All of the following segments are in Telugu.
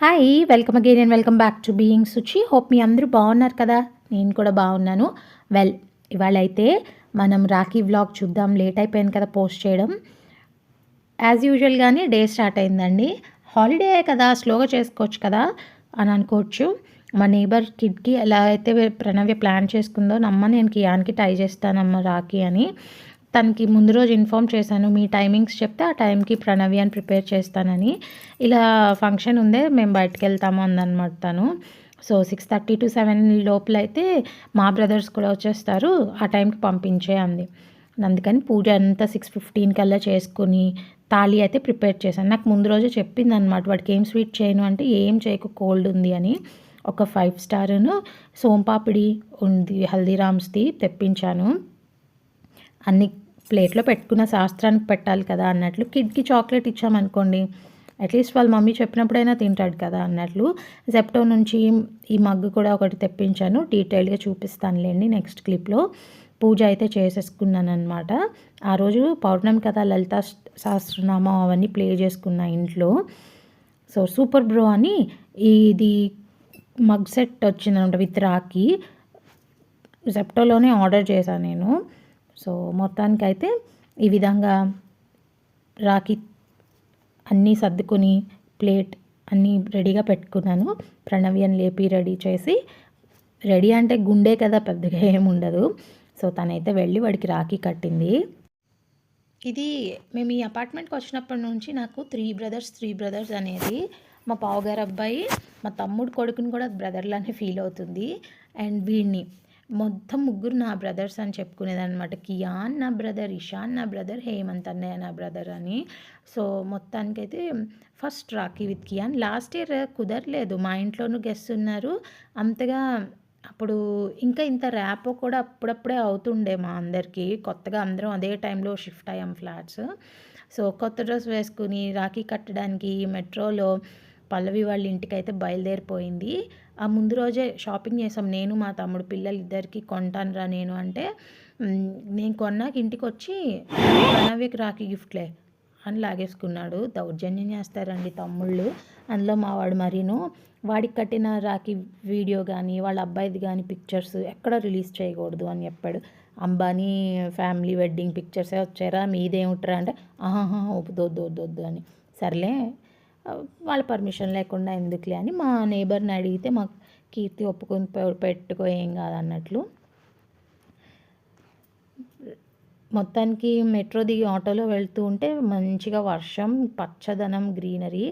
Hi welcome again and welcome back to being Suchi hope మీ అందరూ బాగున్నారు కదా? నేను కూడా బాగున్నాను. వెల్ ఇవాళ అయితే మనం రాఖీ వ్లాగ్ చూద్దాం. లేట్ అయిపోయింది కదా పోస్ట్ చేయడం. యాజ్ యూజువల్గానే డే స్టార్ట్ అయిందండి. హాలిడే కదా? స్లోగా చేసుకోవచ్చు కదా? అని అనుకోవచ్చు. మా నేబర్ కిడ్కి ఎలా అయితే ప్రణవ్య ప్లాన్ చేసుకుందో నమ్మ నేను కియాన్కి ట్రై చేస్తానమ్మ రాఖీ అని. తనకి ముందు రోజు ఇన్ఫామ్ చేశాను మీ టైమింగ్స్ చెప్తే ఆ టైంకి ప్రణవి అని ప్రిపేర్ చేస్తానని. ఇలా ఫంక్షన్ ఉందే మేము బయటకు వెళ్తాము అందనమాట తను. So six thirty to seven లోపల అయితే మా బ్రదర్స్ కూడా వచ్చేస్తారు ఆ టైంకి పంపించే అంది. అందుకని పూజ అంతా సిక్స్ ఫిఫ్టీన్ కల్లా చేసుకుని తాళి అయితే ప్రిపేర్ చేశాను. నాకు ముందు రోజు చెప్పింది అనమాట వాడికి ఏం స్వీట్ చేయను అంటే ఏం చేయకు కోల్డ్ ఉంది అని. ఒక ఫైవ్ స్టార్ను సోంపాపిడి ఉంది హల్దీరామ్స్ది తెప్పించాను. అన్ని ప్లేట్లో పెట్టుకున్న శాస్త్రానికి పెట్టాలి కదా అన్నట్లు కిడ్కి చాక్లెట్ ఇచ్చామనుకోండి అట్లీస్ట్ వాళ్ళ మమ్మీ చెప్పినప్పుడైనా తింటాడు కదా అన్నట్లు జెప్టో నుంచి ఈ మగ్గు కూడా ఒకటి తెప్పించాను డీటెయిల్గా చూపిస్తానులేండి నెక్స్ట్ క్లిప్లో. పూజ అయితే చేసేసుకున్నాను అనమాట ఆ రోజు పౌర్ణమి కదా లలిత సహస్రనామం అవన్నీ ప్లే చేసుకున్న ఇంట్లో. సో సూపర్ బ్రో అని ఇది మగ్ సెట్ వచ్చిందనమాట విత్ రాకి జెప్టోలోనే ఆర్డర్ చేశాను నేను. సో మొత్తానికైతే ఈ విధంగా రాఖీ అన్నీ సర్దుకొని ప్లేట్ అన్నీ రెడీగా పెట్టుకున్నాను. ప్రణవ్యం లేపి రెడీ చేసి రెడీ అంటే గుండె కదా పెద్దగా ఏముండదు సో తనైతే వెళ్ళి వాడికి రాఖీ కట్టింది. ఇది మేము ఈ అపార్ట్మెంట్కి వచ్చినప్పటి నుంచి నాకు త్రీ బ్రదర్స్ త్రీ బ్రదర్స్ అనేది మా పావుగారు అబ్బాయి మా తమ్ముడు కొడుకుని కూడా బ్రదర్లానే ఫీల్ అవుతుంది. అండ్ వీడిని మొత్తం ముగ్గురు నా బ్రదర్స్ అని చెప్పుకునేది అనమాట కియాన్ నా బ్రదర్ ఇషాన్ నా బ్రదర్ హేమంత్ అన్నయ్య నా బ్రదర్ అని. సో మొత్తానికైతే first Rakhi with Kiyan last year కుదరలేదు. మా ఇంట్లోనూ గెస్ట్ ఉన్నారు. అంతగా అప్పుడు ఇంకా ఇంత ర్యాప్ కూడా అప్పుడప్పుడే అవుతుండే మా అందరికీ. కొత్తగా అందరం అదే టైంలో షిఫ్ట్ అయ్యాం ఫ్లాట్స్. సో కొత్త డ్రెస్ వేసుకుని రాఖీ కట్టడానికి మెట్రోలో పల్లవి వాళ్ళ ఇంటికి అయితే బయలుదేరిపోయింది. ఆ ముందు రోజే షాపింగ్ చేసాం. నేను మా తమ్ముడు పిల్లలు ఇద్దరికి కొంటానురా నేను అంటే నేను కొన్నాక ఇంటికి వచ్చి ప్రణవ్యకి రాకి గిఫ్ట్లే అని లాగేసుకున్నాడు. దౌర్జన్యం చేస్తారండి తమ్ముళ్ళు. అందులో మావాడు మరీను. వాడికి కట్టిన రాఖీ వీడియో కానీ వాళ్ళ అబ్బాయిది కానీ పిక్చర్స్ ఎక్కడ రిలీజ్ చేయకూడదు అని చెప్పాడు. అంబానీ ఫ్యామిలీ వెడ్డింగ్ పిక్చర్సే వచ్చారా మీదేమిట్రా? అంటే ఆహా వద్దు వద్దు వద్దు వద్దు అని. సర్లే వాళ్ళ పర్మిషన్ లేకుండా ఎందుకులే అని మా నేబర్ని అడిగితే మాకు కీర్తి ఒప్పుకొని పెట్టుకో ఏం కాదన్నట్లు మొత్తానికి మెట్రో దిగి ఆటోలో వెళ్తూ ఉంటే మంచిగా వర్షం పచ్చదనం గ్రీనరీ.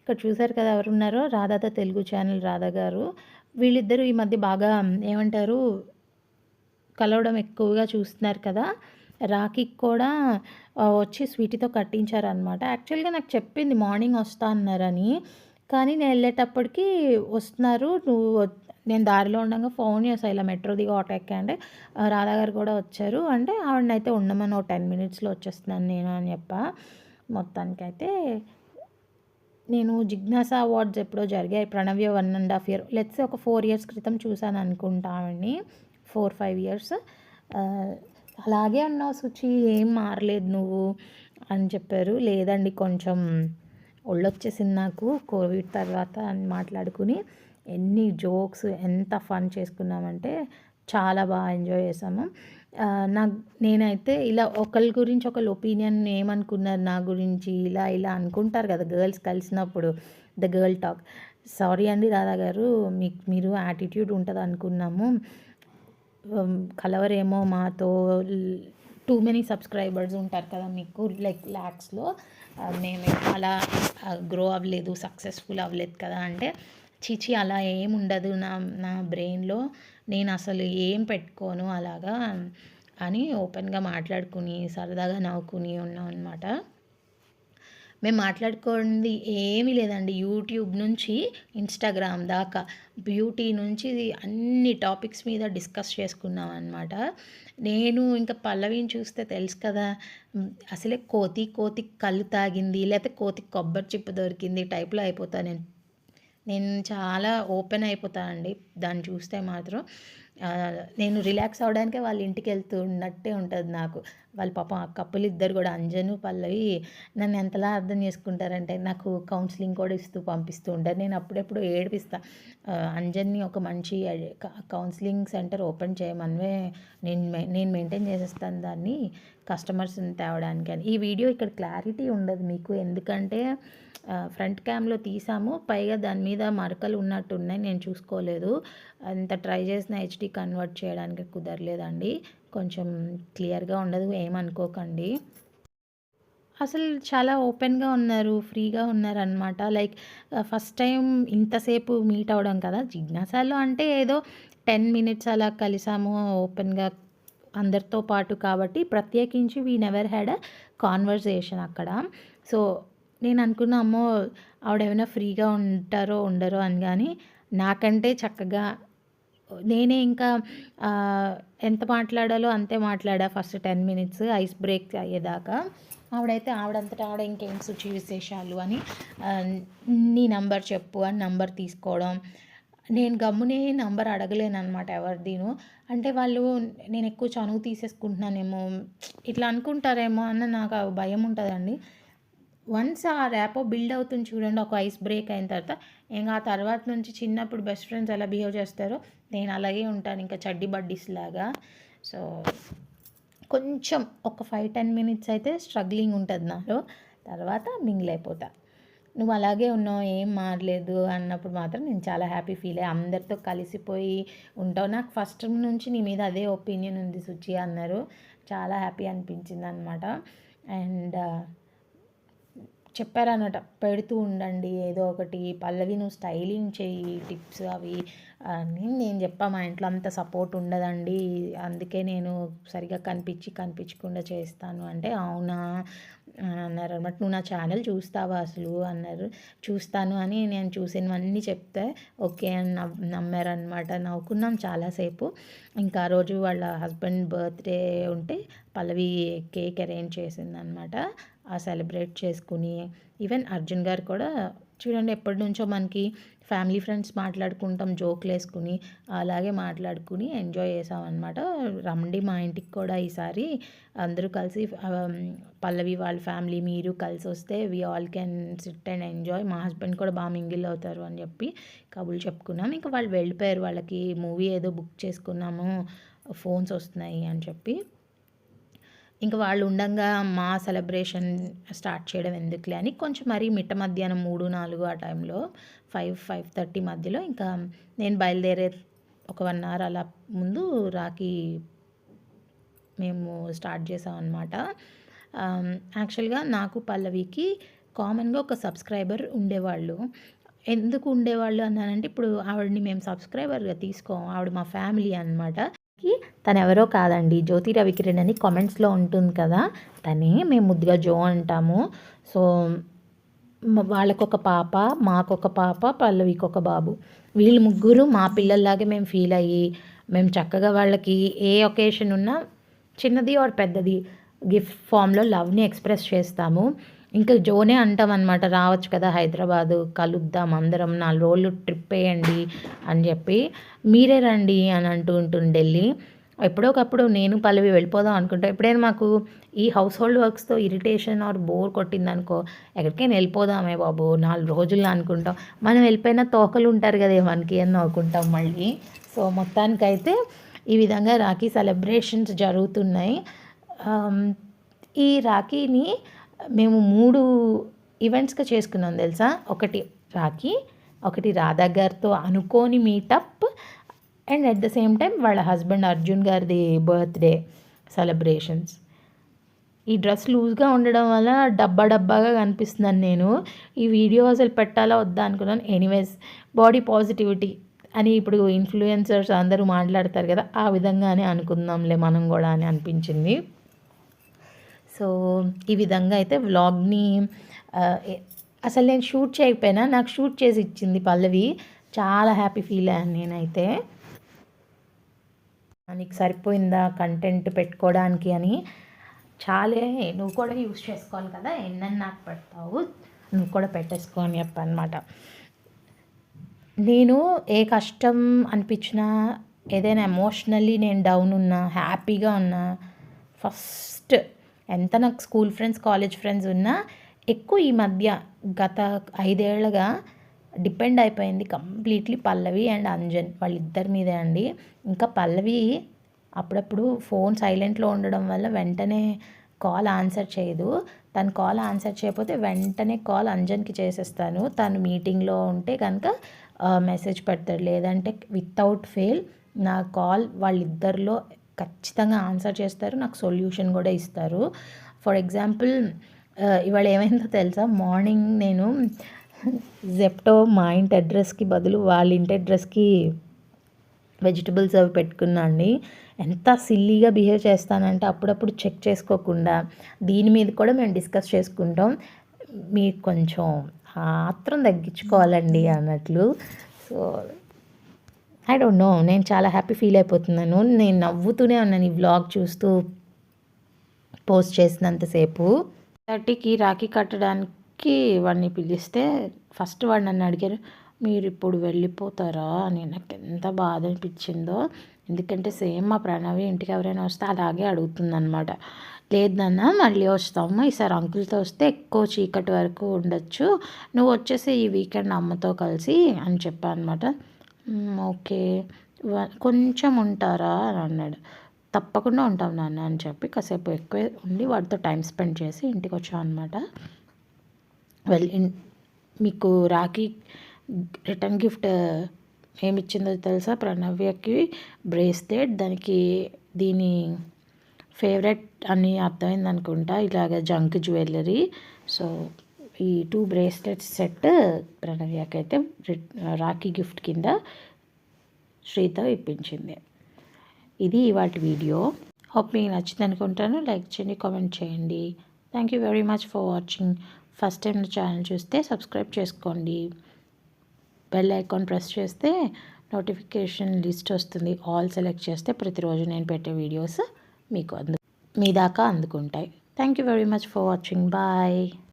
ఇక్కడ చూశారు కదా ఎవరున్నారో? రాధాత తెలుగు ఛానల్ రాధా గారు. వీళ్ళిద్దరూ ఈ మధ్య బాగా ఏమంటారు? కలవడం ఎక్కువగా చూస్తున్నారు కదా. రాఖీకి కూడా వచ్చి స్వీటీతో కట్టించారనమాట యాక్చువల్గా నాకు చెప్పింది మార్నింగ్ వస్తా అన్నారని. కానీ నేను వెళ్ళేటప్పటికి వస్తున్నారు. నువ్వు నేను దారిలో ఉండగా ఫోన్ చేసా ఇలా మెట్రో దిగి ఆటో ఎక్కంటే రాధా గారు కూడా వచ్చారు. అంటే ఆవిడనైతే ఉండమని ఒక టెన్ మినిట్స్లో వచ్చేస్తున్నాను నేను అని చెప్ప. మొత్తానికైతే నేను జిజ్ఞాస అవార్డ్స్ ఎప్పుడో జరిగాయి. Pranavya one and half year let's ఒక ఫోర్ ఇయర్స్ క్రితం చూశాను అనుకుంటా ఆవిడని. Four five years. అలాగే ఉన్నావు సుచి ఏం మారలేదు నువ్వు అని చెప్పారు. లేదండి కొంచెం ఒళ్ళొచ్చేసింది నాకు కోవిడ్ తర్వాత అని మాట్లాడుకుని ఎన్ని జోక్స్ ఎంత ఫన్ చేసుకున్నామంటే చాలా బాగా ఎంజాయ్ చేసాము. నా నేనైతే ఇలా ఒకరి గురించి ఒకళ్ళు ఒపీనియన్ ఏమనుకున్నారు నా గురించి ఇలా ఇలా అనుకుంటారు కదా గర్ల్స్ కలిసినప్పుడు ద గర్ల్ టాక్. సారీ అండి రాధా గారు మీకు మీరు యాటిట్యూడ్ ఉంటుంది అనుకున్నాము Um, కలవరేమో మాతో టూ మెనీ సబ్స్క్రైబర్స్ ఉంటారు కదా మీకు లైక్ ల్యాక్స్లో uh, మేము అలా uh, గ్రో అవ్వలేదు సక్సెస్ఫుల్ అవ్వలేదు కదా అంటే చిచి అలా ఏం ఉండదు నా నా బ్రెయిన్లో నేను అసలు ఏం పెట్టుకోను అలాగా అని ఓపెన్గా మాట్లాడుకుని సరదాగా నవ్వుకుని ఉన్నాం అనమాట మేము మాట్లాడుకోండి ఏమీ లేదండి. యూట్యూబ్ నుంచి ఇన్స్టాగ్రామ్ దాకా బ్యూటీ నుంచి అన్ని టాపిక్స్ మీద డిస్కస్ చేసుకున్నాం అనమాట నేను ఇంకా పల్లవిని చూస్తే తెలుసు కదా అసలే కోతి కోతి కళ్ళు తాగింది లేకపోతే కోతి కొబ్బరి చిప్పు దొరికింది టైప్లో అయిపోతా. నేను నేను చాలా ఓపెన్ అయిపోతానండి దాన్ని చూస్తే మాత్రం. నేను రిలాక్స్ అవ్వడానికే వాళ్ళ ఇంటికి వెళ్తున్నట్టే ఉంటుంది నాకు. వాళ్ళ పాపం ఆ కప్పులు ఇద్దరు కూడా అంజను పల్లవి నన్ను ఎంతలా అర్థం చేసుకుంటారంటే నాకు కౌన్సిలింగ్ కూడా ఇస్తూ పంపిస్తూ ఉంటారు. నేను అప్పుడప్పుడు ఏడిపిస్తా. అంజన్ని ఒక మంచి కౌన్సిలింగ్ సెంటర్ ఓపెన్ చేయమనివే నేను నేను మెయింటైన్ చేసేస్తాను దాన్ని కస్టమర్స్ని తేవడానికి అని. ఈ వీడియో ఇక్కడ క్లారిటీ ఉండదు మీకు. ఎందుకంటే ఫ్రంట్ క్యామ్లో తీసాము. పైగా దాని మీద మరకలు ఉన్నట్టు ఉన్నాయి నేను చూసుకోలేదు. అంత ట్రై చేసిన హెచ్డి కన్వర్ట్ చేయడానికి కుదరలేదండి. కొంచెం క్లియర్గా ఉండదు ఏమనుకోకండి. అసలు చాలా ఓపెన్గా ఉన్నారు ఫ్రీగా ఉన్నారు అనమాట లైక్ ఫస్ట్ టైం ఇంతసేపు మీట్ అవ్వడం కదా జిజ్ఞాసాలు అంటే ఏదో టెన్ మినిట్స్ అలా కలిసాము ఓపెన్గా అందరితో పాటు కాబట్టి ప్రత్యేకించి we never had a conversation అక్కడ. సో నేను అనుకున్నా అమ్మో ఆవిడేమైనా ఫ్రీగా ఉంటారో ఉండరో అని కానీ నాకంటే చక్కగా నేనే ఇంకా ఎంత మాట్లాడాలో అంతే మాట్లాడా first ten minutes ice break అయ్యేదాకా. ఆవిడైతే ఆవిడంతటా ఆవిడ ఇంకేం శుచి విశేషాలు అని నీ నంబర్ చెప్పు అని నంబర్ తీసుకోవడం. నేను గమ్మునే నంబర్ అడగలేను అనమాట ఎవరిదిను. అంటే వాళ్ళు నేను ఎక్కువ చనువు తీసేసుకుంటున్నానేమో ఇట్లా అనుకుంటారేమో అన్న నాకు ఆ భయం ఉంటుందండి. వన్స్ ఆ ర్యాపో బిల్డ్ అవుతుంది చూడండి ఒక ఐస్ బ్రేక్ అయిన తర్వాత. ఇంకా ఆ తర్వాత నుంచి చిన్నప్పుడు బెస్ట్ ఫ్రెండ్స్ ఎలా బిహేవ్ చేస్తారో నేను అలాగే ఉంటాను ఇంకా చడ్డీ బడ్డీస్ లాగా. సో కొంచెం ఒక ఫైవ్ టెన్ మినిట్స్ అయితే స్ట్రగ్లింగ్ ఉంటుంది నాలో. తర్వాత మింగిల్ అయిపోతా. నువ్వు అలాగే ఉన్నావు ఏం మారలేదు అన్నప్పుడు మాత్రం నేను చాలా హ్యాపీ ఫీల్ అయ్యి. అందరితో కలిసిపోయి ఉంటావు. నాకు ఫస్ట్ నుంచి నీ మీద అదే ఒపీనియన్ ఉంది సుచి అన్నారు. చాలా హ్యాపీ అనిపించింది అనమాట అండ్ చెప్పారన్నమాట. పెడుతూ ఉండండి ఏదో ఒకటి. పల్లవి నువ్వు స్టైలింగ్ చేయి టిప్స్ అవి. అని నేను చెప్పా మా ఇంట్లో అంత సపోర్ట్ ఉండదండి. అందుకే నేను సరిగా కనిపించి కనిపించకుండా చేస్తాను. అంటే అవునా? అన్నారు అనమాట. నువ్వు నా ఛానల్ చూస్తావా అసలు? అన్నారు. చూస్తాను అని నేను చూసినవన్నీ చెప్తే ఓకే అని నవ్ నమ్మారనమాట. నవ్వుకున్నాం చాలాసేపు. ఇంకా రోజు వాళ్ళ హస్బెండ్ బర్త్డే ఉంటే పల్లవి కేక్ అరేంజ్ చేసిందనమాట. ఆ సెలబ్రేట్ చేసుకుని. ఈవెన్ అర్జున్ గారు కూడా చూడండి ఎప్పటి నుంచో మనకి ఫ్యామిలీ ఫ్రెండ్స్ మాట్లాడుకుంటాం జోకులు వేసుకుని అలాగే మాట్లాడుకుని ఎంజాయ్ చేసామన్నమాట. రమ్మండి మా ఇంటికి కూడా ఈసారి అందరూ కలిసి పల్లవి వాళ్ళ ఫ్యామిలీ మీరు కలిసి వస్తే we all can sit and enjoy మా హస్బెండ్ కూడా బాగా మింగిల్ అవుతారు అని చెప్పి కబుర్లు చెప్పుకున్నాం. ఇంకా వాళ్ళు వెళ్ళిపోయారు వాళ్ళకి మూవీ ఏదో బుక్ చేసుకున్నాము ఫోన్స్ వస్తున్నాయి అని చెప్పి. ఇంకా వాళ్ళు ఉండంగా మా సెలబ్రేషన్ స్టార్ట్ చేయడం ఎందుకులే అని కొంచెం మరీ మిట్ట మధ్యాహ్నం మూడు నాలుగు ఆ టైంలో ఫైవ్ ఫైవ్ థర్టీ మధ్యలో ఇంకా నేను బయలుదేరే ఒక వన్ అవర్ అలా ముందు రాఖీ మేము స్టార్ట్ చేసాం అనమాట యాక్చువల్గా నాకు పల్లవికి కామన్గా ఒక సబ్స్క్రైబర్ ఉండేవాళ్ళు. ఎందుకు ఉండేవాళ్ళు అన్నానంటే ఇప్పుడు ఆవిడని మేము సబ్స్క్రైబర్గా తీసుకోం. ఆవిడ మా ఫ్యామిలీ అనమాట తను ఎవరో కాదండి. జ్యోతి రవికిరణ్ అని కామెంట్స్లో ఉంటుంది కదా తనే మేము ముద్దుగా జో అంటాము. సో వాళ్ళకొక పాప మాకొక పాప పల్లవికొక బాబు. వీళ్ళు ముగ్గురు మా పిల్లల్లాగే మేము ఫీల్ అయ్యి మేము చక్కగా వాళ్ళకి ఏ ఒకేషన్ ఉన్నా చిన్నది ఆర్ పెద్దది గిఫ్ట్ ఫామ్లో లవ్ని ఎక్స్ప్రెస్ చేస్తాము. ఇంకా జోనే అంటాం అనమాట రావచ్చు కదా హైదరాబాదు కలుద్దాం అందరం నాలుగు రోజులు ట్రిప్ వేయండి అని చెప్పి మీరే రండి అని అంటూ ఉంటుంది ఢిల్లీ. ఎప్పుడోకప్పుడు నేను పల్లవి వెళ్ళిపోదాం అనుకుంటా. ఎప్పుడైనా మాకు ఈ హౌస్ హోల్డ్ వర్క్స్తో ఇరిటేషన్ ఆర్ బోర్ కొట్టిందనుకో ఎక్కడికైనా వెళ్ళిపోదామే బాబు నాలుగు రోజులు అనుకుంటాం. మనం వెళ్ళిపోయిన తోకలు ఉంటారు కదా మనకి అని నవ్వుకుంటాం మళ్ళీ. సో మొత్తానికైతే ఈ విధంగా రాఖీ సెలబ్రేషన్స్ జరుగుతున్నాయి. ఈ రాఖీని మేము మూడు ఈవెంట్స్గా చేసుకున్నాం తెలుసా? ఒకటి రాఖీ ఒకటి రాధా గారితో అనుకోని meetup and at the same time వాళ్ళ హస్బెండ్ అర్జున్ గారిది బర్త్డే సెలబ్రేషన్స్ ఈ డ్రెస్ లూజ్గా ఉండడం వల్ల డబ్బా డబ్బాగా కనిపిస్తున్నాను నేను. ఈ వీడియో అసలు పెట్టాలా వద్దా అనుకున్నాను. ఎనీవేస్ బాడీ పాజిటివిటీ అని ఇప్పుడు ఇన్ఫ్లుయెన్సర్స్ అందరూ మాట్లాడతారు కదా ఆ విధంగానే అనుకుందాంలే మనం కూడా అని అనిపించింది. సో ఈ విధంగా అయితే వ్లాగ్ని అసలు నేను షూట్ చేయకపోయినా నాకు షూట్ చేసి ఇచ్చింది పల్లవి. చాలా హ్యాపీ ఫీల్ అయ్యాను నేనైతే. నీకు సరిపోయిందా కంటెంట్ పెట్టుకోవడానికి అని. చాలే నువ్వు కూడా యూస్ చేసుకోవాలి కదా ఎన్నని నాకు పెడతావు నువ్వు కూడా పెట్టేసుకో అని చెప్పనమాట నేను ఏ కష్టం అనిపించినా ఏదైనా ఎమోషనల్లీ నేను డౌన్ ఉన్నా హ్యాపీగా ఉన్నా ఫస్ట్ ఎంత నాకు స్కూల్ ఫ్రెండ్స్ కాలేజ్ ఫ్రెండ్స్ ఉన్నా ఎక్కువ ఈ మధ్య గత ఐదేళ్ళుగా డిపెండ్ అయిపోయింది కంప్లీట్లీ పల్లవి అండ్ అంజన్ వాళ్ళిద్దరి మీదే అండి. ఇంకా పల్లవి అప్పుడప్పుడు ఫోన్ సైలెంట్లో ఉండడం వల్ల వెంటనే కాల్ ఆన్సర్ చేయదు. తను కాల్ ఆన్సర్ చేయకపోతే వెంటనే కాల్ అంజన్కి చేసేస్తాను. తను మీటింగ్లో ఉంటే కనుక మెసేజ్ పెడతాడు. లేదంటే వితౌట్ ఫెయిల్ నా కాల్ వాళ్ళిద్దరిలో ఖచ్చితంగా ఆన్సర్ చేస్తారు. నాకు సొల్యూషన్ కూడా ఇస్తారు. ఫర్ ఎగ్జాంపుల్ ఇవాళ ఏమైందో తెలుసా? మార్నింగ్ నేను జెప్టో మా ఇంటి అడ్రస్కి బదులు వాళ్ళ ఇంటి అడ్రస్కి వెజిటబుల్స్ అవి పెట్టుకున్నా అండి. ఎంత సిల్లీగా బిహేవ్ చేస్తానంటే అప్పుడప్పుడు చెక్ చేసుకోకుండా దీని మీద కూడా మేము డిస్కస్ చేసుకుంటాం. మీకు కొంచెం ఆత్రం తగ్గించుకోవాలండి అన్నట్లు. సో ఐ డోంట్ నో నేను చాలా హ్యాపీ ఫీల్ అయిపోతున్నాను. నేను నవ్వుతూనే ఉన్నాను ఈ వ్లాగ్ చూస్తూ పోస్ట్ చేసినంతసేపు థర్టీకి రాఖీ కట్టడానికి వాడిని పిలిస్తే ఫస్ట్ వాడు నన్ను అడిగారు మీరు ఇప్పుడు వెళ్ళిపోతారా? అని. నాకు ఎంత బాధ అనిపించిందో ఎందుకంటే సేమ్ మా ప్రణవి ఇంటికి ఎవరైనా వస్తే అలాగే అడుగుతుందనమాట లేదన్న మళ్ళీ వస్తాము. ఈసారి అంకుల్తో వస్తే ఎక్కువ చీకటి వరకు ఉండొచ్చు. నువ్వు వచ్చేసి ఈ వీకెండ్ అమ్మతో కలిసి అని చెప్పా అనమాట ఓకే. కొంచెం ఉంటారా? అని అన్నాడు. తప్పకుండా ఉంటాం నాన్న అని చెప్పి కాసేపు ఎక్కువ ఉండి వాడితో టైం స్పెండ్ చేసి ఇంటికి వచ్చాం అనమాట వెల్ మీకు రాఖీ రిటర్న్ గిఫ్ట్ uh, ఏమి ఇచ్చిందో తెలుసా? ప్రణవ్యకి బ్రేస్లెట్ దానికి దీని ఫేవరెట్ అని అర్థమైంది అనుకుంటా. ఇలాగ జంక్ జ్యువెలరీ సో ఈ టూ బ్రేస్లెట్స్ సెట్ ప్రణవ్యకి అయితే రాఖీ గిఫ్ట్ కింద శ్రీతో ఇప్పించింది. ఇది ఇవాటి వీడియో. హోప్ మీకు నచ్చింది అనుకుంటాను. లైక్ చేయండి కామెంట్ చేయండి. Thank you very much for watching first time channel చూస్తే సబ్స్క్రైబ్ చేసుకోండి. బెల్ ఐకాన్ ప్రెస్ చేస్తే నోటిఫికేషన్ లిస్ట్ వస్తుంది. ఆల్ సెలెక్ట్ చేస్తే ప్రతిరోజు నేను పెట్టే వీడియోస్ మీకు అందు మీ దాకా అందుకుంటాయి. Thank you very much for watching bye